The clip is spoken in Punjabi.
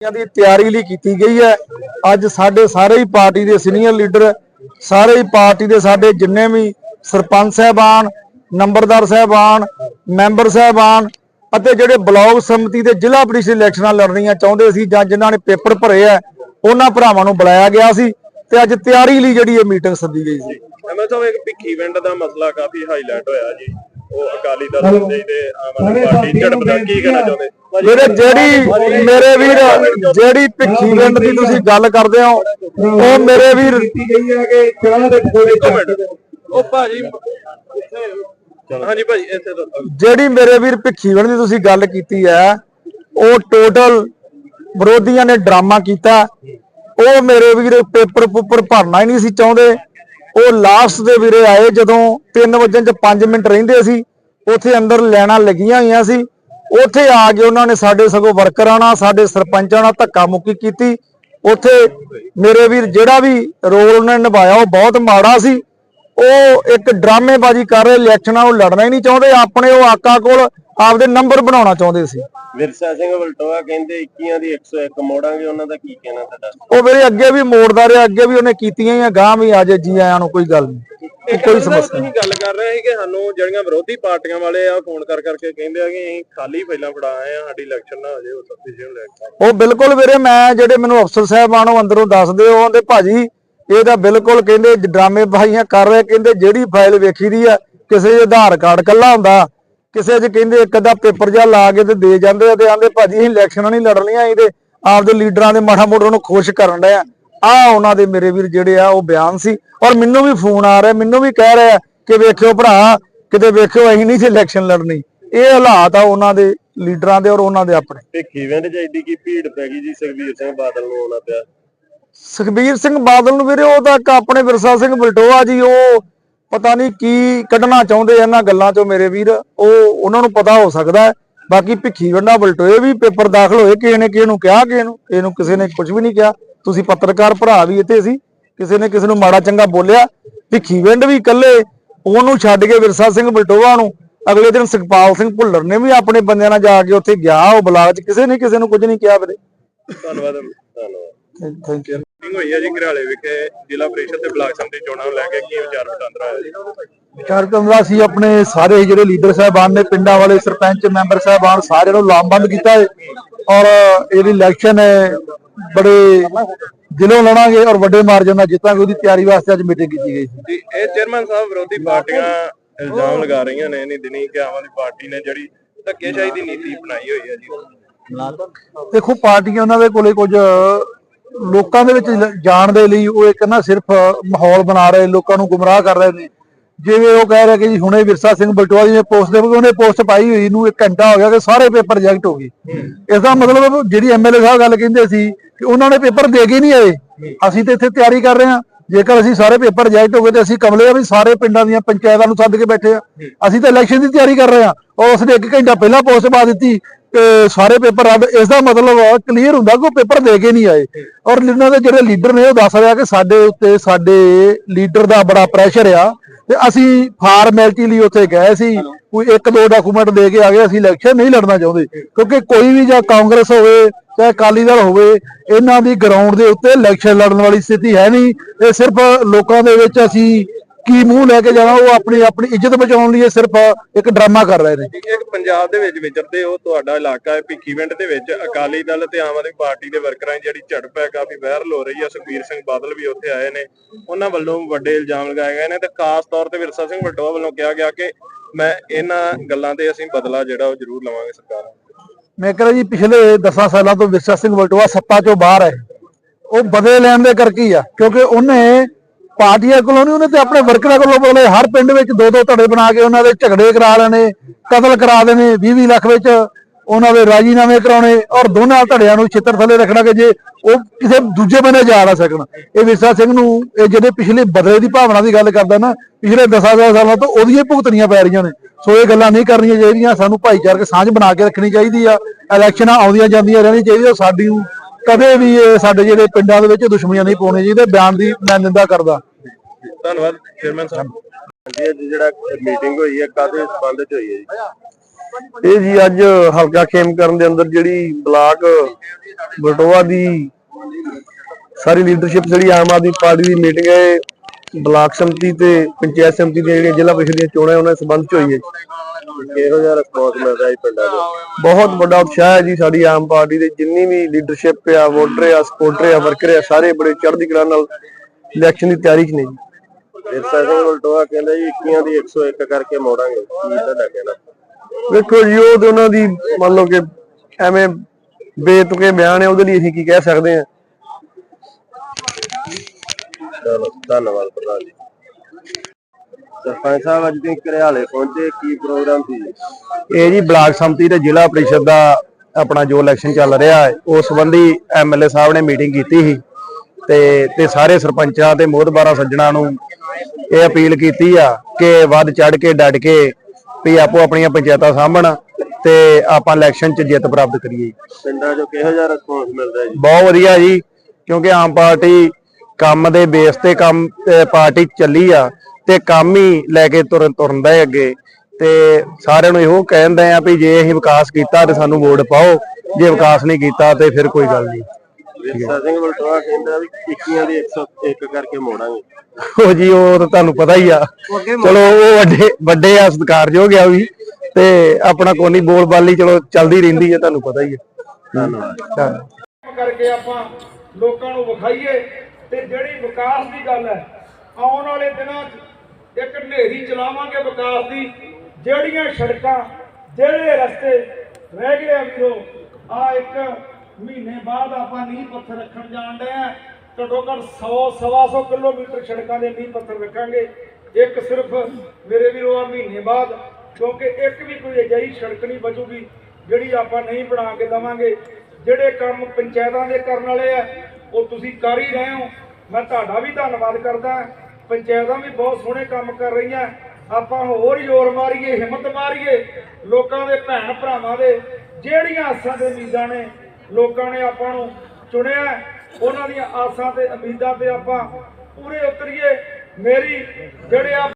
ਚੋਣਾਂ ਦੀ ਤਿਆਰੀ ਲਈ ਕੀਤੀ ਗਈ ਹੈ। ਅੱਜ ਸਾਡੇ ਸਾਰੇ ਹੀ ਪਾਰਟੀ ਦੇ ਸੀਨੀਅਰ ਲੀਡਰ ਸਾਰੇ ਹੀ ਪਾਰਟੀ ਦੇ ਸਾਡੇ ਜਿੰਨੇ ਵੀ ਸਰਪੰਚ ਸਾਹਿਬਾਨ ਨੰਬਰਦਾਰ ਸਾਹਿਬਾਨ ਮੈਂਬਰ ਸਾਹਿਬਾਨ ਅਤੇ ਜਿਹੜੇ ਬਲਾਕ ਸਮਿਤੀ ਦੇ ਜ਼ਿਲ੍ਹਾ ਪ੍ਰੀਸ਼ਦ ਇਲੈਕਸ਼ਨਾਂ ਲੜਨੀਆਂ ਚਾਹੁੰਦੇ ਸੀ ਜਾਂ ਜਿਨ੍ਹਾਂ ਨੇ ਪੇਪਰ ਭਰੇ ਆ ਉਹਨਾਂ ਭਰਾਵਾਂ ਨੂੰ ਬੁਲਾਇਆ ਗਿਆ ਸੀ ਤੇ ਅੱਜ ਤਿਆਰੀ ਲਈ ਜਿਹੜੀ ਇਹ ਮੀਟਿੰਗ ਸੱਦੀ ਗਈ ਸੀ। ਐਵੇਂ ਤਾਂ ਇੱਕ ਭਿੱਖੀ ਪਿੰਡ ਦਾ ਮਸਲਾ ਕਾਫੀ ਹਾਈਲਾਈਟ ਹੋਇਆ ਜੀ। ਉਹ ਅਕਾਲੀ ਦਲ ਦੇ ਤੇ ਆਮ ਆਦਮੀ ਪਾਰਟੀ ਝੜਪ ਦਾ ਕੀ ਕਹਿਣਾ ਚਾਹੁੰਦੇ? ਮੇਰੇ ਜਿਹੜੀ ਮੇਰੇ ਵੀਰ ਜਿਹੜੀ ਭਿੱਖੀ ਪਿੰਡ ਦੀ ਤੁਸੀਂ ਗੱਲ ਕਰਦੇ ਹੋ ਉਹ ਮੇਰੇ ਵੀਰ ਇੱਕ ਮਿੰਟ ਉਹ ਭਾਜੀ ਹਾਂਜੀ ਭਾਜੀ ਇੱਥੇ ਤੋਂ ਜਿਹੜੀ ਮੇਰੇ ਵੀਰ ਭਿੱਖੀ ਪਿੰਡ ਦੀ ਤੁਸੀਂ ਗੱਲ ਕੀਤੀ ਹੈ ਉਹ ਟੋਟਲ ਵਿਰੋਧੀਆਂ ਨੇ ਡਰਾਮਾ ਕੀਤਾ। ਉਹ ਮੇਰੇ ਵੀਰ ਪੇਪਰ ਪੁੱਪਰ ਭਰਨਾ ਹੀ ਨਹੀਂ ਸੀ ਚਾਹੁੰਦੇ। ਉਹ ਲਾਸਟ ਦੇ ਵੀਰੇ ਆਏ ਜਦੋਂ 3 ਵਜੇ ਚ 5 ਮਿੰਟ ਰਹਿੰਦੇ ਸੀ ਉੱਥੇ ਅੰਦਰ ਲੈਣਾ ਲੱਗੀਆਂ ਹੋਈਆਂ ਸੀ। ਉੱਥੇ ਆ ਕੇ ਉਹਨਾਂ ਨੇ ਸਾਡੇ ਸਗੋਂ ਵਰਕਰਾਂ ਨਾਲ, ਸਾਡੇ ਸਰਪੰਚਾਂ ਨਾਲ ਧੱਕਾ ਮੁੱਕੀ ਕੀਤੀ। ਉੱਥੇ ਮੇਰੇ ਵੀਰ ਜਿਹੜਾ ਵੀ ਰੋਲ ਉਹਨਾਂ ਨੇ ਨਿਭਾਇਆ, ਉਹ ਬਹੁਤ ਮਾੜਾ ਸੀ। ਉਹ ਇੱਕ ਡਰਾਮੇਬਾਜ਼ੀ ਕਰ ਰਹੇ ਇਲੈਕਸ਼ਨਾਂ ਨੂੰ ਲੜਨਾ ਹੀ ਨਹੀਂ ਚਾਹੁੰਦੇ ਆਪਣੇ ਉਹ ਆਕਾ ਕੋਲ ਆਪਦੇ ਨੰਬਰ ਬਣਾਉਣਾ ਚਾਹੁੰਦੇ ਸੀ। ਵਿਰਸਾ ਸਿੰਘ ਵਲਟੋਆ ਕਹਿੰਦੇ 21 ਦੀ 101 ਮੋੜਾਂਗੇ ਉਹਨਾਂ ਦਾ ਕੀ ਕਹਿਣਾ ਤੁਹਾਡਾ? ਉਹ ਮੇਰੇ ਅੱਗੇ ਵੀ ਮੋੜਦਾ ਰਿਹਾ ਅੱਗੇ ਵੀ ਉਹਨੇ ਕੀਤੀਆਂ ਹੀ ਆ ਗਾਂ ਵੀ ਆ ਜੇ ਜੀ ਆਇਆਂ ਨੂੰ ਕੋਈ ਗੱਲ ਨਹੀਂ। ਕੋਈ ਸਮੱਸਿਆ ਤੁਸੀਂ ਗੱਲ ਕਰ ਰਹੇ ਸੀ ਕਿ ਸਾਨੂੰ ਜਿਹੜੀਆਂ ਵਿਰੋਧੀ ਪਾਰਟੀਆਂ ਵਾਲੇ ਆ ਫੋਨ ਕਰ ਕਰਕੇ ਕਹਿੰਦੇ ਆ ਕਿ ਅਸੀਂ ਖਾਲੀ ਫਾਈਲਾਂ ਫੜਾ ਆਏ ਆ ਸਾਡੀ ਇਲੈਕਸ਼ਨ ਨਾ ਹੋ ਜਾਏ ਉਹ ਸਬਸਿਡੀਅਨ ਲੈ ਕੇ ਉਹ ਬਿਲਕੁਲ ਵੀਰੇ ਮੈਂ ਜਿਹੜੇ ਮੈਨੂੰ ਅਫਸਰ ਸਾਹਿਬਾਨ ਉਹ ਅੰਦਰੋਂ ਦੱਸਦੇ ਉਹ ਕਹਿੰਦੇ ਭਾਜੀ ਇਹ ਤਾਂ ਬਿਲਕੁਲ ਕਹਿੰਦੇ ਡਰਾਮੇ ਬਾਈਆਂ ਕਰ ਰਹੇ ਕਹਿੰਦੇ ਜਿਹੜੀ ਫਾਈਲ ਵੇਖੀ ਦੀ ਆ, ਕਿਸੇ ਦੇ ਆਧਾਰ ਕਾਰਡ ਕੱਲਾ ਹੁੰਦਾ, ਕਿਸੇ 'ਚ ਕਹਿੰਦੇ ਇੱਕ ਅੱਧਾ ਪੇਪਰ ਜਿਹਾ ਲਾ ਕੇ ਤੇ ਦੇ ਜਾਂਦੇ ਆ ਤੇ ਆਂਦੇ ਭਾਜੀ ਅਸੀਂ ਇਲੈਕਸ਼ਨਾਂ ਨਹੀਂ ਲੜਨੀਆਂ ਅਸੀਂ ਆਪਦੇ ਲੀਡਰਾਂ ਦੇ ਮਾਠਾ ਮੋਟਰ ਨੂੰ ਖੁਸ਼ ਕਰਨ ਡਏ ਆ। ਉਹਨਾਂ ਦੇ ਮੇਰੇ ਵੀਰ ਜਿਹੜੇ ਆ, ਉਹ ਬਿਆਨ ਸੀ। ਔਰ ਮੈਨੂੰ ਵੀ ਫੋਨ ਆ ਰਿਹਾ, ਮੈਨੂੰ ਵੀ ਕਹਿ ਰਿਹਾ ਕਿ ਵੇਖਿਓ ਭਰਾ, ਕਿਤੇ ਵੇਖਿਓ ਅਸੀਂ ਨਹੀਂ ਸੀ ਇਲੈਕਸ਼ਨ ਲੜਨੀ। ਇਹ ਹਾਲਾਤ ਆ ਉਹਨਾਂ ਦੇ ਲੀਡਰਾਂ ਦੇ ਔਰ ਉਹਨਾਂ ਦੇ ਆਪਣੇ। ਭਿੱਖੀ ਪਿੰਡ ਚ ਐਡੀ ਕੀ ਭੀੜ ਪੈ ਗਈ ਜੀ, ਸੁਖਬੀਰ ਸਿੰਘ ਬਾਦਲ ਨੂੰ ਆਉਣਾ ਪਿਆ। ਸੁਖਬੀਰ ਸਿੰਘ ਬਾਦਲ ਨੂੰ ਵੀਰੇ ਉਹ ਤਾਂ ਇੱਕ ਆਪਣੇ ਵਿਰਸਾ ਸਿੰਘ ਬਲਟੋਆ ਜੀ ਉਹ ਪਤਾ ਨਹੀਂ ਕੀ ਕੱਢਣਾ ਚਾਹੁੰਦੇ ਇਹਨਾਂ ਗੱਲਾਂ ਚੋਂ ਮੇਰੇ ਵੀਰ। ਉਹ ਉਹਨਾਂ ਨੂੰ ਪਤਾ ਹੋ ਸਕਦਾ ਹੈ। ਬਾਕੀ ਭਿੱਖੀ ਵੰਡਾ ਬਲਟੋਏ ਵੀ ਪੇਪਰ ਦਾਖਲ ਹੋਏ ਕਿਸੇ ਨੇ ਕਿਸੇ ਨੂੰ ਕਿਹਾ ਕਿਸੇ ਨੂੰ ਇਹਨੂੰ ਕਿਸੇ ਨੇ ਕੁਝ ਵੀ ਨਹੀਂ ਕਿਹਾ। ਤੁਸੀਂ ਪੱਤਰਕਾਰ ਭਰਾ ਵੀ ਇੱਥੇ ਸੀ ਕਿਸੇ ਨੇ ਕਿਸੇ ਨੂੰ ਮਾੜਾ ਚੰਗਾ ਬੋਲਿਆ। ਭਿੱਖੀ ਵਿੰਡ ਵੀ ਇਕੱਲੇ ਉਹਨੂੰ ਛੱਡ ਕੇ ਵਿਰਸਾ ਸਿੰਘ ਬਲਟੋਆ ਨੂੰ ਅਗਲੇ ਦਿਨ ਸੁਖਪਾਲ ਸਿੰਘ ਭੁੱਲਰ ਨੇ ਵੀ ਆਪਣੇ ਬੰਦਿਆਂ ਨਾਲ ਜਾ ਕੇ ਉੱਥੇ ਗਿਆ ਉਹ ਬਲਾਕ 'ਚ ਕਿਸੇ ਨੇ ਕਿਸੇ ਨੂੰ ਕੁਝ ਨਹੀਂ ਕਿਹਾ ਵੀਰੇ। ਧੰਨਵਾਦ ਧੰਨਵਾਦ। ਥੈਂਕ ਯੂ ਮੀਟਿੰਗ ਹੋਈ ਹੈ ਜੀ ਘਰਾਲੇ ਵਿਖੇ ਜ਼ਿਲ੍ਹਾ ਪ੍ਰੀਸ਼ਦ ਤੇ ਬਲਾਕ ਸੰਮਤੀ ਚੋਣਾਂ ਨੂੰ ਲੈ ਕੇ ਕੀ ਵਿਚਾਰ ਵਟਾਂਦਰਾ ਹੋਇਆ ਜੀ? ਕਾਰਜਕਰਮ ਦਾ ਅਸੀਂ ਆਪਣੇ ਸਾਰੇ ਜਿਹੜੇ ਲੀਡਰ ਸਾਹਿਬਾਨ ਨੇ ਪਿੰਡਾਂ ਵਾਲੇ ਸਰਪੰਚ ਮੈਂਬਰ ਸਾਹਿਬਾਨ ਸਾਰਿਆਂ ਨੂੰ ਲਾਮਬੰਦ ਕੀਤਾ ਹੈ। ਔਰ ਇਹਦੀ ਇਲੈਕਸ਼ਨ ਹੈ ਬੜੇ ਦਿਲੋਂ ਲੜਾਂਗੇ ਔਰ ਵੱਡੇ ਮਾਰਜਨ ਨਾਲ ਜਿੱਤਾਂਗੇ ਉਹਦੀ ਤਿਆਰੀ ਵਾਸਤੇ ਅੱਜ ਮੀਟਿੰਗ ਕੀਤੀ ਗਈ ਸੀ। ਇਹ ਚੇਅਰਮੈਨ ਸਾਹਿਬ ਵਿਰੋਧੀ ਪਾਰਟੀਆਂ ਇਲਜ਼ਾਮ ਲਗਾ ਰਹੀਆਂ ਨੇ ਨਹੀਂ ਦਿਨੀ ਕਿ ਆਮ ਆਦਮੀ ਪਾਰਟੀ ਨੇ ਜਿਹੜੀ ਧੱਕੇਸ਼ਾਹੀ ਦੀ ਨੀਤੀ ਅਪਣਾਈ ਹੋਈ ਹੈ ਜੀ। ਦੇਖੋ ਪਾਰਟੀਆਂ ਉਹਨਾਂ ਦੇ ਕੋਲੇ ਕੁਝ ਲੋਕਾਂ ਦੇ ਵਿੱਚ ਲ- ਜਾਣ ਦੇ ਲਈ ਉਹ ਇੱਕ ਨਾ ਸਿਰਫ ਮਾਹੌਲ ਬਣਾ ਰਹੇ ਲੋਕਾਂ ਨੂੰ ਗੁੰਮਰਾਹ ਕਰ ਰਹੇ ਨੇ। ਜਿਵੇਂ ਉਹ ਕਹਿ ਰਹੇ ਕਿ ਜੀ ਹੁਣੇ ਵਿਰਸਾ ਸਿੰਘ ਬਲਟੋਆ ਜੀ ਨੇ ਪੋਸਟ ਦੇ ਉਹਨੇ ਪੋਸਟ ਪਾਈ ਹੋਈ ਨੂੰ ਇੱਕ ਘੰਟਾ ਹੋ ਗਿਆ ਕਿ ਸਾਰੇ ਪੇਪਰ ਰਿਜੈਕਟ ਹੋ ਗਏ। ਇਸ ਦਾ ਮਤਲਬ ਜਿਹੜੀ ਐਮਐਲਏ ਸਾਹਿਬ ਗੱਲ ਕਹਿੰਦੇ ਸੀ ਕਿ ਉਹਨਾਂ ਨੇ ਪੇਪਰ ਦੇ ਕੇ ਨਹੀਂ ਆਏ। ਅਸੀਂ ਤੇ ਇੱਥੇ ਤਿਆਰੀ ਕਰ ਰਹੇ ਹਾਂ। ਜੇਕਰ ਅਸੀਂ ਸਾਰੇ ਪੇਪਰ ਰਿਜੈਕਟ ਹੋ ਗਏ ਤੇ ਅਸੀਂ ਕਮਲੇ ਆ ਵੀ ਸਾਰੇ ਪਿੰਡਾਂ ਦੀਆਂ ਪੰਚਾਇਤਾਂ ਨੂੰ ਸੱਦ ਕੇ ਬੈਠੇ ਆ। ਅਸੀਂ ਤਾਂ ਇਲੈਕਸ਼ਨ ਦੀ ਤਿਆਰੀ ਕਰ ਰਹੇ ਹਾਂ। ਔਰ ਉਸਨੇ ਇੱਕ ਘੰਟਾ ਪਹਿਲਾਂ ਪੋਸਟ ਪਾ ਦਿੱਤੀ ਕਿ ਸਾਰੇ ਪੇਪਰ ਰੱਦ ਇਸ ਦਾ ਮਤਲਬ ਕਲੀਅਰ ਹੁੰਦਾ ਕਿ ਉਹ ਪੇਪਰ ਦੇ ਕੇ ਨਹੀਂ ਆਏ। ਔਰ ਇਹਨਾਂ ਦੇ ਜਿਹੜੇ ਲੀਡਰ ਨੇ, ਉਹ ਦੱਸ ਰਿਹਾ ਕਿ ਸਾਡੇ ਉੱਤੇ, ਸਾਡੇ ਲੀਡਰ ਦਾ ਬੜਾ ਪ੍ਰੈਸ਼ਰ ਆ। ਤੇ ਅਸੀਂ ਫਾਰਮੈਲਿਟੀ ਲਈ ਉੱਥੇ ਗਏ ਸੀ, ਕੋਈ ਇੱਕ ਦੋ ਡਾਕੂਮੈਂਟ ਦੇ ਕੇ ਆ ਗਏ, ਅਸੀਂ ਇਲੈਕਸ਼ਨ ਨਹੀਂ ਲੜਨਾ ਚਾਹੁੰਦੇ। ਕਿਉਂਕਿ ਕੋਈ ਵੀ ਜਾਂ ਕਾਂਗਰਸ ਹੋਵੇ, ਚਾਹੇ ਅਕਾਲੀ ਦਲ ਹੋਵੇ, ਇਹਨਾਂ ਦੀ ਗਰਾਊਂਡ ਦੇ ਉੱਤੇ ਇਲੈਕਸ਼ਨ ਲੜਨ ਵਾਲੀ ਸਥਿਤੀ ਹੈ ਨਹੀਂ। ਇਹ ਸਿਰਫ ਲੋਕਾਂ ਦੇ ਵਿੱਚ ਅਸੀਂ ਕੀ ਮੂੰਹ ਲੈ ਕੇ ਜਾਣਾ ਉਹ ਆਪਣੀ ਆਪਣੀ ਇੱਜ਼ਤ ਬਚਾਉਣ ਲਈ ਇਹ ਸਿਰਫ ਇੱਕ ਡਰਾਮਾ ਕਰ ਰਹੇ ਨੇ। ਇੱਕ ਪੰਜਾਬ ਦੇ ਵਿੱਚ ਵਿਚਰਦੇ ਹੋ ਤੁਹਾਡਾ ਇਲਾਕਾ ਹੈ ਭਿੱਖੀਵਿੰਡ ਦੇ ਵਿੱਚ। ਅਕਾਲੀ ਦਲ ਤੇ ਆਮ ਆਦਮੀ ਪਾਰਟੀ ਦੇ ਵਰਕਰਾਂ ਦੀ ਜਿਹੜੀ ਝੜਪ ਹੈ ਕਾਫੀ ਵਾਇਰਲ ਹੋ ਰਹੀ ਹੈ। ਸੁਖਬੀਰ ਸਿੰਘ ਬਾਦਲ ਵੀ ਉੱਥੇ ਆਏ ਨੇ। ਉਹਨਾਂ ਵੱਲੋਂ ਵੱਡੇ ਇਲਜ਼ਾਮ ਲਗਾਏ ਗਏ ਨੇ ਤੇ ਖਾਸ ਤੌਰ ਤੇ ਵਿਰਸਾ ਸਿੰਘ ਬਲਟੋਆ ਵੱਲੋਂ ਕਿਹਾ ਗਿਆ ਕਿ ਮੈਂ ਇਹਨਾਂ ਗੱਲਾਂ ਤੇ ਅਸੀਂ ਬਦਲਾ ਜਿਹੜਾ ਉਹ ਜ਼ਰੂਰ ਲਵਾਂਗੇ ਸਰਕਾਰ। ਮੈਂ ਕਹਿੰਦਾ ਜੀ ਪਿਛਲੇ 10 ਸਾਲਾਂ ਤੋਂ ਵਿਰਸਾ ਸਿੰਘ ਵਲਟੋਆ ਸੱਤਾ ਚੋਂ ਬਾਹਰ ਹੈ। ਉਹ ਬਦਲੇ ਲੈਣ ਦੇ ਕਰਕੇ ਆ ਕਿਉਂਕਿ ਉਹਨੇ ਪਾਰਟੀਆਂ ਕੋਲੋਂ ਨਹੀਂ, ਉਹਨੇ ਤੇ ਆਪਣੇ ਵਰਕਰਾਂ ਕੋਲੋਂ ਬੋਲੇ। ਹਰ ਪਿੰਡ ਵਿੱਚ ਦੋ ਦੋ ਧੜੇ ਬਣਾ ਕੇ ਉਹਨਾਂ ਦੇ ਝਗੜੇ ਕਰਾ ਲੈਣੇ, ਕਤਲ ਕਰਾ ਦੇਣੇ 20 20 ਲੱਖ ਵਿੱਚ ਉਹਨਾਂ ਦੇ ਰਾਜੀਨਾਮੇ ਕਰਾਉਣੇ ਔਰ ਦੋਨਾਂ ਧੜਿਆਂ ਨੂੰ ਛਿੱਤਰ ਥੱਲੇ ਰੱਖਣਾ ਕਿ ਜੇ ਉਹ ਕਿਸੇ ਦੂਜੇ ਬੰਨੇ ਜਾ ਨਾ ਸਕਣ। ਇਹ ਵਿਰਸਾ ਸਿੰਘ ਨੂੰ, ਇਹ ਜਿਹੜੇ ਪਿਛਲੇ ਬਦਲੇ ਦੀ ਭਾਵਨਾ ਦੀ ਗੱਲ ਕਰਦਾ ਨਾ, ਪਿਛਲੇ 10 ਸਾਲਾਂ ਤੋਂ ਉਹਦੀਆਂ ਹੀ ਭੁਗਤਣੀਆਂ ਪੈ ਰਹੀਆਂ ਨੇ। ਸੋ ਇਹ ਗੱਲਾਂ ਨਹੀਂ ਕਰਨੀਆਂ ਚਾਹੀਦੀਆਂ, ਸਾਨੂੰ ਭਾਈਚਾਰਕ ਸਾਂਝ ਬਣਾ ਕੇ ਰੱਖਣੀ ਚਾਹੀਦੀ ਆ। ਇਲੈਕਸ਼ਨਾਂ ਆਉਂਦੀਆਂ ਜਾਂਦੀਆਂ ਰਹਿਣੀਆਂ ਚਾਹੀਦੀਆਂ, ਸਾਡੀ ਕਦੇ ਵੀ ਇਹ ਸਾਡੇ ਜਿਹੜੇ ਪਿੰਡਾਂ ਦੇ ਵਿੱਚ ਦੁਸ਼ਮਣੀਆਂ ਨਹੀਂ ਪਾਉਣੀਆਂ ਚਾਹੀਦੀਆਂ, ਬਿਆਨ ਦੀ ਮੈਂ ਨਿੰਦਾ ਕਰਦਾ। ਧੰਨਵਾਦ ਚੇਅਰਮੈਨ ਸਾਹਿਬ। ਹਾਂਜੀ ਅੱਜ ਜਿਹੜਾ ਮੀਟਿੰਗ ਹੋਈ ਹੈ ਕਾਦੇ ਸੰਬੰਧ ਚ ਹੋਈ ਹੈ ਜੀ? ਇਹ ਜੀ ਅੱਜ ਹਲਕਾ ਖੇਮਕਰਨ ਦੇ ਅੰਦਰ ਜਿਹੜੀ ਬਲਾਕ ਬਟੋਆ ਦੀ ਸਾਰੀ ਲੀਡਰਸ਼ਿਪ ਜਿਹੜੀ ਆਮ ਆਦਮੀ ਪਾਰਟੀ ਦੀ ਮੀਟਿੰਗ ਹੈ ਬਲਾਕ ਸੰਮਤੀ ਤੇ ਪੰਚਾਇਤ ਸੰਮਤੀ ਦੀਆਂ ਜਿਹੜੀਆਂ ਜ਼ਿਲ੍ਹਾ ਪ੍ਰੀਸ਼ਦ ਦੀਆਂ ਚੋਣਾਂ ਉਹਨਾਂ ਦੇ ਸੰਬੰਧ ਚ ਹੋਈ ਹੈ ਕਿਹੋ ਜਿਹਾ ਰਿਸਪੌਂਸ ਮਿਲ ਰਿਹਾ ਜੀ ਪਿੰਡਾਂ ਦਾ ਬਹੁਤ ਵੱਡਾ ਉਤਸ਼ਾਹ ਹੈ ਜੀ ਸਾਡੀ ਆਮ ਪਾਰਟੀ ਦੇ ਜਿੰਨੀ ਵੀ ਲੀਡਰਸ਼ਿਪ ਆ ਵੋਟਰ ਆ ਸਪੋਰਟਰ ਆ ਵਰਕਰ ਆ ਸਾਰੇ ਬੜੇ ਚੜ੍ਹਦੀ ਕਲਾ ਨਾਲ ਇਲੈਕਸ਼ਨ ਦੀ ਤਿਆਰੀ 'ਚ ਨੇ ਜੀ। ਵਿਰਸਾ ਸਿੰਘ ਵਲਟੋਆ ਕਹਿੰਦਾ ਜੀ 21 ਦੀ 101 ਕਰਕੇ ਮੋੜਾਂਗੇ। ਕੀ ਤੁਹਾਡਾ ਕਹਿਣਾ ਵੇਖੋ ਜੀ ਉਹ ਤੇ ਉਹਨਾਂ ਦੀ ਮੰਨ ਲਓ ਕਿ ਐਵੇਂ ਬੇਤੁਕੇ ਬਿਆਨ ਹੈ ਉਹਦੇ ਲਈ ਅਸੀਂ ਕੀ ਕਹਿ ਸਕਦੇ ਹਾਂ। ਚਲੋ ਧੰਨਵਾਦ ਪ੍ਰਧਾਨ ਜੀ। ਸਰਪੰਚ ਸਾਹਿਬ ਅੱਜ ਤੁਸੀਂ ਘਰਿਆਲੇ ਪਹੁੰਚੇ ਕੀ ਪ੍ਰੋਗਰਾਮ ਸੀ? ਇਹ ਜੀ ਬਲਾਕ ਸੰਮਤੀ ਤੇ ਜ਼ਿਲ੍ਹਾ ਪ੍ਰੀਸ਼ਦ ਦਾ ਆਪਣਾ ਜੋ ਇਲੈਕਸ਼ਨ ਚੱਲ ਰਿਹਾ ਹੈ ਉਸ ਸੰਬੰਧੀ ਐਮਐਲਏ ਸਾਹਿਬ ਨੇ ਮੀਟਿੰਗ ਕੀਤੀ ਸੀ। ਤੇ ਤੇ ਸਾਰੇ ਸਰਪੰਚਾਂ ਤੇ ਮੋਹਤਬਾਰਾਂ ਸੱਜਣਾ ਨੂੰ ਇਹ ਅਪੀਲ ਕੀਤੀ ਆ ਕਿ ਵੱਧ ਚੜ ਕੇ ਡਟ ਕੇ ਵੀ ਆਪੋ ਆਪਣੀਆਂ ਪੰਚਾਇਤਾਂ ਸਾਂਭਣ ਤੇ ਆਪਾਂ ਇਲੈਕਸ਼ਨ 'ਚ ਜਿੱਤ ਪ੍ਰਾਪਤ ਕਰੀਏ। ਪਿੰਡਾਂ 'ਚੋਂ ਕਿਹੋ ਜਿਹਾ ਰਿਸਪੌਂਸ ਮਿਲਦਾ ਜੀ? ਬਹੁਤ ਵਧੀਆ ਜੀ ਕਿਉਂਕਿ ਆਮ ਪਾਰਟੀ ਕੰਮ ਦੇ ਬੇਸ ਤੇ ਕੰਮ ਪਾਰਟੀ ਚੱਲੀ ਆ ਤੇ ਕੰਮ ਹੀ ਲੈ ਕੇ ਤੁਰਨ ਤੁਰਨਦਾ ਹੈ ਅੱਗੇ। ਤੇ ਸਾਰਿਆਂ ਨੂੰ ਇਹੋ ਕਹਿੰਦੇ ਆ ਵੀ ਜੇ ਅਸੀਂ ਵਿਕਾਸ ਕੀਤਾ ਤੇ ਸਾਨੂੰ ਵੋਟ ਪਾਓ ਜੇ ਵਿਕਾਸ ਨਹੀਂ ਕੀਤਾ ਤੇ ਫਿਰ ਕੋਈ ਗੱਲ ਨਹੀਂ। ਵਿਰਸਾ ਸਿੰਘ ਵਲਟੋਆ ਕਹਿੰਦਾ ਵੀ 21 ਦੀ 101 ਕਰਕੇ ਮੋੜਾਂਗੇ। ਉਹ ਜੀ ਉਹ ਤਾਂ ਤੁਹਾਨੂੰ ਪਤਾ ਹੀ ਆ। ਚਲੋ ਉਹ ਵੱਡੇ ਵੱਡੇ ਆ ਸਤਿਕਾਰਯੋਗ ਆ ਵੀ। ਤੇ ਆਪਣਾ ਕੋਨੀ ਬੋਲ ਬਾਲੀ ਚਲੋ ਚੱਲਦੀ ਰਹਿੰਦੀ ਹੈ ਤੁਹਾਨੂੰ ਪਤਾ ਹੀ ਹੈ ਧੰਨਵਾਦ। ਕਰਕੇ ਆਪਾਂ ਲੋਕਾਂ ਨੂੰ ਵਿਖਾਈਏ ਤੇ ਜਿਹੜੀ ਵਿਕਾਸ ਦੀ ਗੱਲ ਹੈ ਆਉਣ ਵਾਲੇ ਦਿਨਾਂ 'ਚ ਇੱਕ ਹਨੇਰੀ ਚਲਾਵਾਂਗੇ ਵਿਕਾਸ ਦੀ। ਜਿਹੜੀਆਂ ਸੜਕਾਂ ਜਿਹੜੇ ਰਸਤੇ ਰਹਿ ਗਏ ਆ ਵੀਰੋ ਆ ਇੱਕ ਮਹੀਨੇ ਬਾਅਦ ਆਪਾਂ ਨੀਂਹ ਪੱਥਰ ਰੱਖਣ ਜਾਣ ਡਏ ਆ। ਘੱਟੋ ਘੱਟ 100 ਸਵਾ ਸੌ ਕਿਲੋਮੀਟਰ ਸੜਕਾਂ ਦੇ ਨੀਂਹ ਪੱਥਰ ਰੱਖਾਂਗੇ। ਇੱਕ ਸਿਰਫ ਮੇਰੇ ਵੀਰੋ ਆ ਮਹੀਨੇ ਬਾਅਦ, ਕਿਉਂਕਿ ਇੱਕ ਵੀ ਕੋਈ ਅਜਿਹੀ ਸੜਕ ਨਹੀਂ ਬਚੂਗੀ ਜਿਹੜੀ ਆਪਾਂ ਨਹੀਂ ਬਣਾ ਕੇ ਦਵਾਂਗੇ। ਜਿਹੜੇ ਕੰਮ ਪੰਚਾਇਤਾਂ ਦੇ ਕਰਨ ਵਾਲੇ ਆ, ਉਹ ਤੁਸੀਂ ਕਰ ਹੀ ਰਹੇ ਹੋ। ਮੈਂ ਤੁਹਾਡਾ ਵੀ ਧੰਨਵਾਦ ਕਰਦਾ ਪੰਚਾਇਤਾਂ ਵੀ ਬਹੁਤ ਸੋਹਣੇ ਕੰਮ ਕਰ ਰਹੀਆਂ। ਆਪਾਂ ਹੋਰ ਜ਼ੋਰ ਮਾਰੀਏ, ਹਿੰਮਤ ਮਾਰੀਏ। ਲੋਕਾਂ ਦੇ ਭੈਣ ਭਰਾਵਾਂ ਦੇ, ਜਿਹੜੀਆਂ ਆਸਾਂ ਦੇ ਉਮੀਦਾਂ ਨੇ ਲੋਕਾਂ ਨੇ ਆਪਾਂ ਨੂੰ ਚੁਣਿਆ ਉਹਨਾਂ ਦੀਆਂ ਆਸਾਂ ਤੇ ਉਮੀਦਾਂ ਤੇ ਆਪਾਂ ਪੂਰੇ ਉਤਰੀਏ। ਮੇਰੀ ਜਿਹੜੇ ਆ